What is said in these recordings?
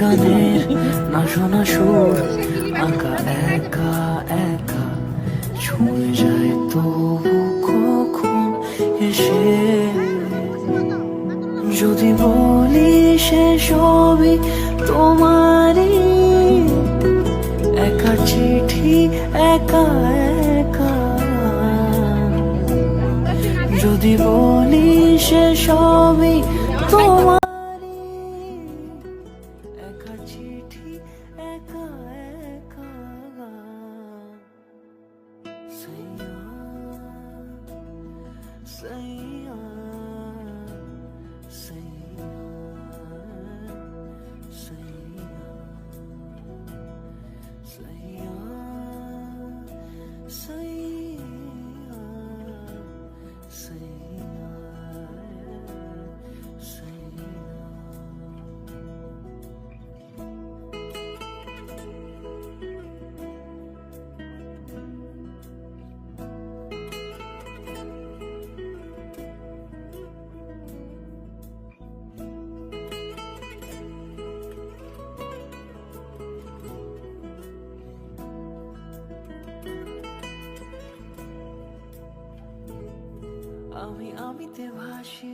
গানের না শোনা সুর, আঁকা, একা একা। ছুঁয়ে যায় তবু কখন এসে? যদি বলি সে সবই তোমারই আমি আমিতে ভাসিনি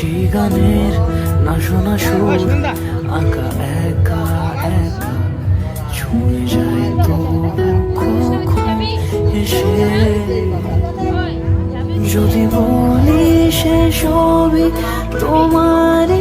সেই গানের না শোনা সুর, আঁকা, একা একা, ছুঁয়ে যায় তো এসে। যদি বলি সে সবই তোমারই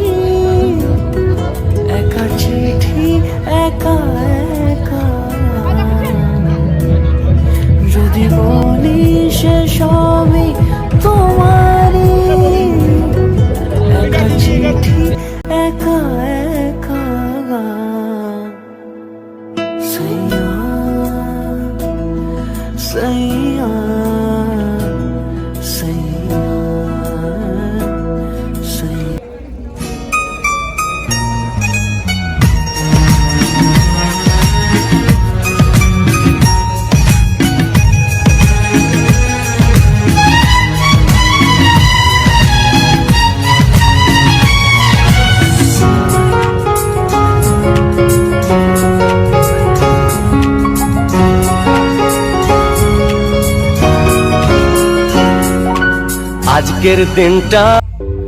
আজকের দিনটা।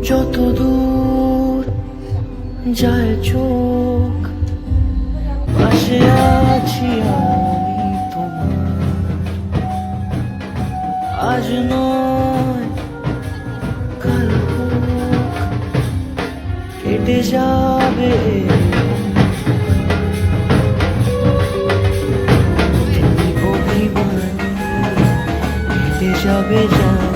যত দূর যায় চোখ, পাশে আছি আমি তোমার। আজ নয়, কাল কেটে যাবে যাবে জান।